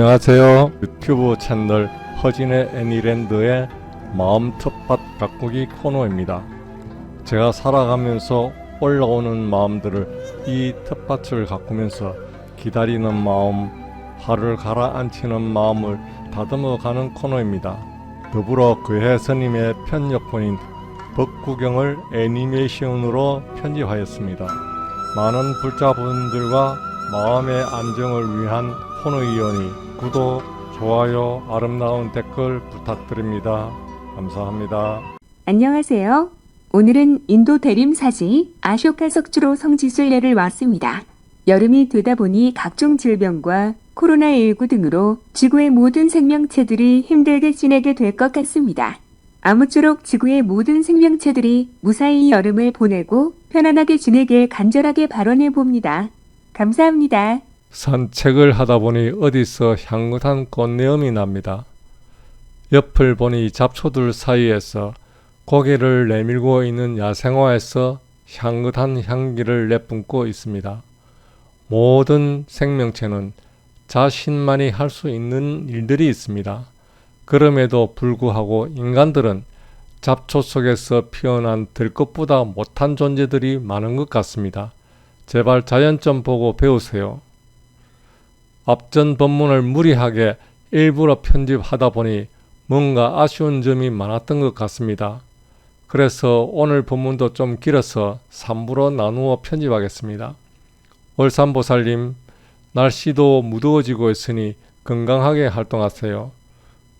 안녕하세요. 유튜브 채널 허진의 애니랜드의 마음 텃밭 가꾸기 코너입니다. 제가 살아가면서 올라오는 마음들을 이 텃밭을 가꾸면서 기다리는 마음, 하루를 가라앉히는 마음을 다듬어 가는 코너입니다. 더불어 그해 스님의 편력본인 벚구경을 애니메이션으로 편집하였습니다. 많은 불자분들과 마음의 안정을 위한 코너이오니 구독, 좋아요, 아름다운 댓글 부탁드립니다. 감사합니다. 안녕하세요. 오늘은 인도 대림사지 아쇼카 석주로 성지순례를 왔습니다. 여름이 되다 보니 각종 질병과 코로나19 등으로 지구의 모든 생명체들이 힘들게 지내게 될 것 같습니다. 아무쪼록 지구의 모든 생명체들이 무사히 여름을 보내고 편안하게 지내길 간절하게 발언해 봅니다. 감사합니다. 산책을 하다 보니 어디서 향긋한 꽃내음이 납니다. 옆을 보니 잡초들 사이에서 고개를 내밀고 있는 야생화에서 향긋한 향기를 내뿜고 있습니다. 모든 생명체는 자신만이 할 수 있는 일들이 있습니다. 그럼에도 불구하고 인간들은 잡초 속에서 피어난 들것보다 못한 존재들이 많은 것 같습니다. 제발 자연 좀 보고 배우세요. 앞전 본문을 무리하게 일부러 편집하다 보니 뭔가 아쉬운 점이 많았던 것 같습니다. 그래서 오늘 본문도 좀 길어서 3부로 나누어 편집하겠습니다. 월산보살님, 날씨도 무더워지고 있으니 건강하게 활동하세요.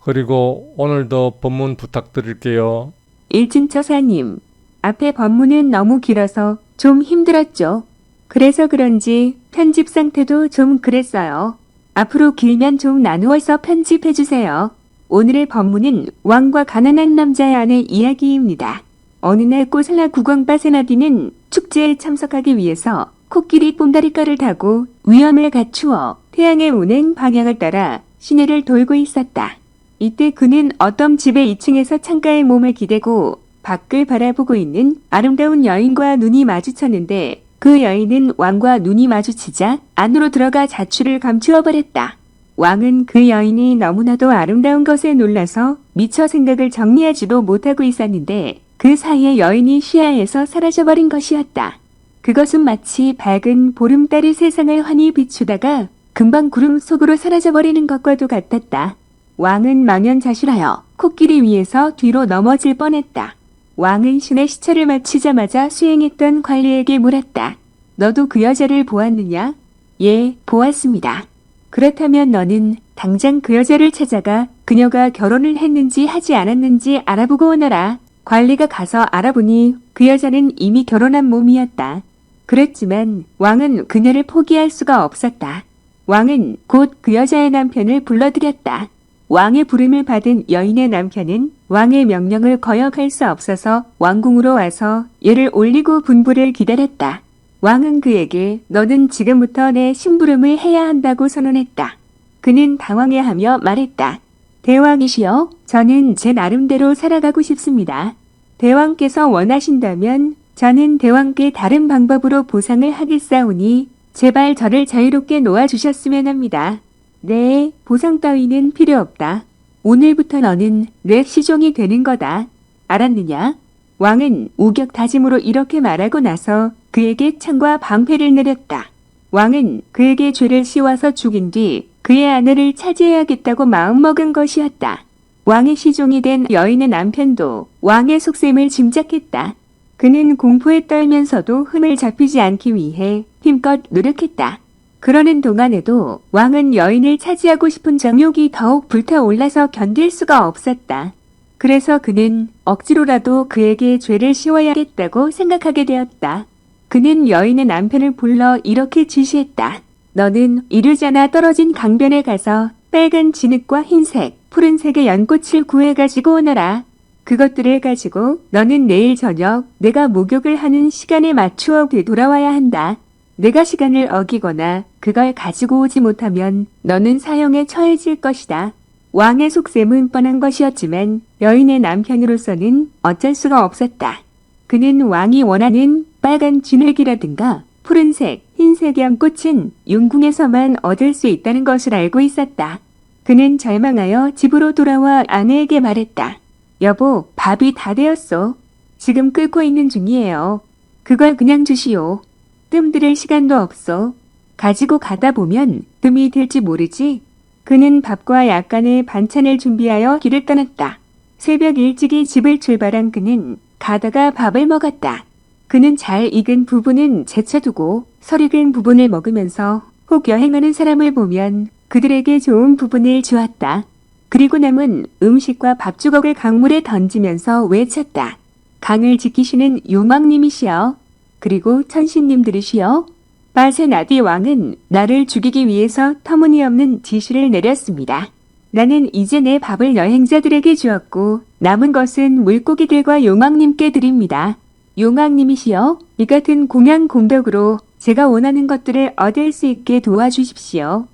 그리고 오늘도 본문 부탁드릴게요. 일진처사님, 앞에 법문은 너무 길어서 좀 힘들었죠. 그래서 그런지 편집 상태도 좀 그랬어요. 앞으로 길면 좀 나누어서 편집해주세요. 오늘의 법문은 왕과 가난한 남자의 아내 이야기입니다. 어느 날 꼬슬라 국왕 바세나디는 축제에 참석하기 위해서 코끼리 뽐다리가를 타고 위험을 갖추어 태양의 운행 방향을 따라 시내를 돌고 있었다. 이때 그는 어떤 집의 2층에서 창가에 몸을 기대고 밖을 바라보고 있는 아름다운 여인과 눈이 마주쳤는데 그 여인은 왕과 눈이 마주치자 안으로 들어가 자취를 감추어 버렸다. 왕은 그 여인이 너무나도 아름다운 것에 놀라서 미처 생각을 정리하지도 못하고 있었는데 그 사이에 여인이 시야에서 사라져버린 것이었다. 그것은 마치 밝은 보름달이 세상을 환히 비추다가 금방 구름 속으로 사라져버리는 것과도 같았다. 왕은 망연자실하여 코끼리 위에서 뒤로 넘어질 뻔했다. 왕은 신의 시체를 마치자마자 수행했던 관리에게 물었다. 너도 그 여자를 보았느냐? 예, 보았습니다. 그렇다면 너는 당장 그 여자를 찾아가 그녀가 결혼을 했는지 하지 않았는지 알아보고 오너라. 관리가 가서 알아보니 그 여자는 이미 결혼한 몸이었다. 그랬지만 왕은 그녀를 포기할 수가 없었다. 왕은 곧 그 여자의 남편을 불러들였다. 왕의 부름을 받은 여인의 남편은 왕의 명령을 거역할 수 없어서 왕궁으로 와서 얘를 올리고 분부를 기다렸다. 왕은 그에게 너는 지금부터 내 심부름을 해야 한다고 선언했다. 그는 당황해하며 말했다. 대왕이시여, 저는 제 나름대로 살아가고 싶습니다. 대왕께서 원하신다면 저는 대왕께 다른 방법으로 보상을 하겠사오니 제발 저를 자유롭게 놓아주셨으면 합니다. 네, 보상 따위는 필요 없다. 오늘부터 너는 내 시종이 되는 거다. 알았느냐? 왕은 우격 다짐으로 이렇게 말하고 나서 그에게 창과 방패를 내렸다. 왕은 그에게 죄를 씌워서 죽인 뒤 그의 아내를 차지해야겠다고 마음먹은 것이었다. 왕의 시종이 된 여인의 남편도 왕의 속셈을 짐작했다. 그는 공포에 떨면서도 흠을 잡히지 않기 위해 힘껏 노력했다. 그러는 동안에도 왕은 여인을 차지하고 싶은 정욕이 더욱 불타올라서 견딜 수가 없었다. 그래서 그는 억지로라도 그에게 죄를 씌워야겠다고 생각하게 되었다. 그는 여인의 남편을 불러 이렇게 지시했다. 너는 이르자나 떨어진 강변에 가서 빨간 진흙과 흰색, 푸른색의 연꽃을 구해가지고 오너라. 그것들을 가지고 너는 내일 저녁 내가 목욕을 하는 시간에 맞추어 되돌아와야 한다. 내가 시간을 어기거나 그걸 가지고 오지 못하면 너는 사형에 처해질 것이다. 왕의 속셈은 뻔한 것이었지만 여인의 남편으로서는 어쩔 수가 없었다. 그는 왕이 원하는 빨간 진흙이라든가 푸른색, 흰색 연꽃은 윤궁에서만 얻을 수 있다는 것을 알고 있었다. 그는 절망하여 집으로 돌아와 아내에게 말했다. 여보, 밥이 다 되었소. 지금 끓고 있는 중이에요. 그걸 그냥 주시오. 뜸 들일 시간도 없어. 가지고 가다 보면 뜸이 될지 모르지. 그는 밥과 약간의 반찬을 준비하여 길을 떠났다. 새벽 일찍이 집을 출발한 그는 가다가 밥을 먹었다. 그는 잘 익은 부분은 제쳐두고 설익은 부분을 먹으면서 혹 여행하는 사람을 보면 그들에게 좋은 부분을 주었다. 그리고 남은 음식과 밥 주걱을 강물에 던지면서 외쳤다. 강을 지키시는 용왕님이시여. 그리고 천신님들이시여. 바세나디 왕은 나를 죽이기 위해서 터무니없는 지시를 내렸습니다. 나는 이제 내 밥을 여행자들에게 주었고 남은 것은 물고기들과 용왕님께 드립니다. 용왕님이시여, 이 같은 공양 공덕으로 제가 원하는 것들을 얻을 수 있게 도와주십시오.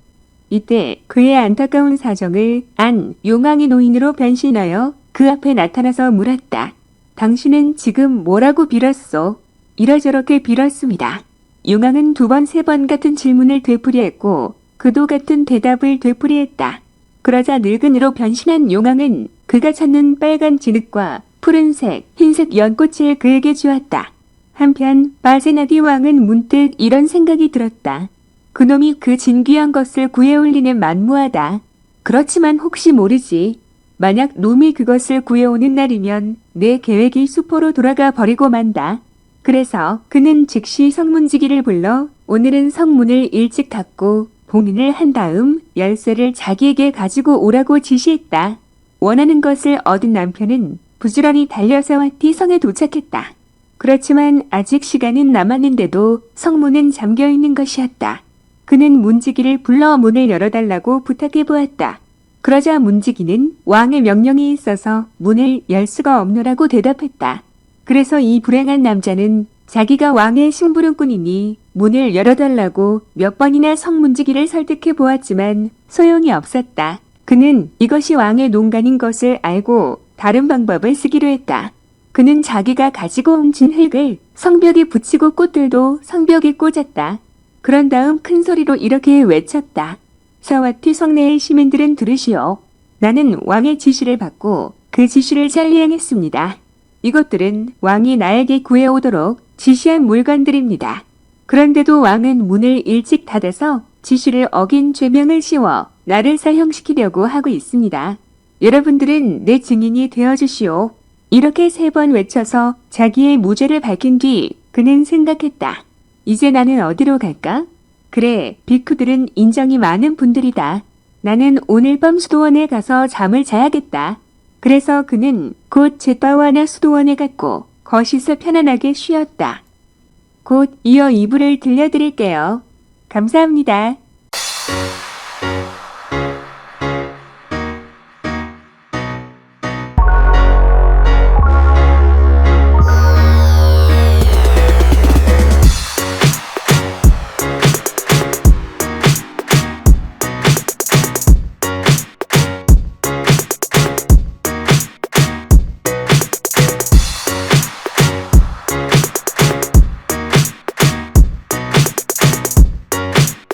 이때 그의 안타까운 사정을 안 용왕의 노인으로 변신하여 그 앞에 나타나서 물었다. 당신은 지금 뭐라고 빌었소? 이러저렇게 빌었습니다. 용왕은 두 번, 세 번 같은 질문을 되풀이했고 그도 같은 대답을 되풀이했다. 그러자 늙은이로 변신한 용왕은 그가 찾는 빨간 진흙과 푸른색, 흰색 연꽃을 그에게 주었다. 한편 바세나디 왕은 문득 이런 생각이 들었다. 그놈이 그 진귀한 것을 구해올리는 만무하다. 그렇지만 혹시 모르지. 만약 놈이 그것을 구해오는 날이면 내 계획이 수포로 돌아가 버리고 만다. 그래서 그는 즉시 성문지기를 불러 오늘은 성문을 일찍 닫고 봉인을 한 다음 열쇠를 자기에게 가지고 오라고 지시했다. 원하는 것을 얻은 남편은 부지런히 달려서 와티 성에 도착했다. 그렇지만 아직 시간은 남았는데도 성문은 잠겨 있는 것이었다. 그는 문지기를 불러 문을 열어달라고 부탁해 보았다. 그러자 문지기는 왕의 명령이 있어서 문을 열 수가 없노라고 대답했다. 그래서 이 불행한 남자는 자기가 왕의 심부름꾼이니 문을 열어달라고 몇 번이나 성문지기를 설득해 보았지만 소용이 없었다. 그는 이것이 왕의 농간인 것을 알고 다른 방법을 쓰기로 했다. 그는 자기가 가지고 온 진흙을 성벽에 붙이고 꽃들도 성벽에 꽂았다. 그런 다음 큰 소리로 이렇게 외쳤다. 사와티 성내의 시민들은 들으시오. 나는 왕의 지시를 받고 그 지시를 잘 이행했습니다. 이것들은 왕이 나에게 구해오도록 지시한 물건들입니다. 그런데도 왕은 문을 일찍 닫아서 지시를 어긴 죄명을 씌워 나를 사형시키려고 하고 있습니다. 여러분들은 내 증인이 되어주시오. 이렇게 세 번 외쳐서 자기의 무죄를 밝힌 뒤 그는 생각했다. 이제 나는 어디로 갈까? 그래, 비크들은 인정이 많은 분들이다. 나는 오늘 밤 수도원에 가서 잠을 자야겠다. 그래서 그는 곧 제바와나 수도원에 갔고 거실에서 편안하게 쉬었다. 곧 이어 이불을 들려드릴게요. 감사합니다.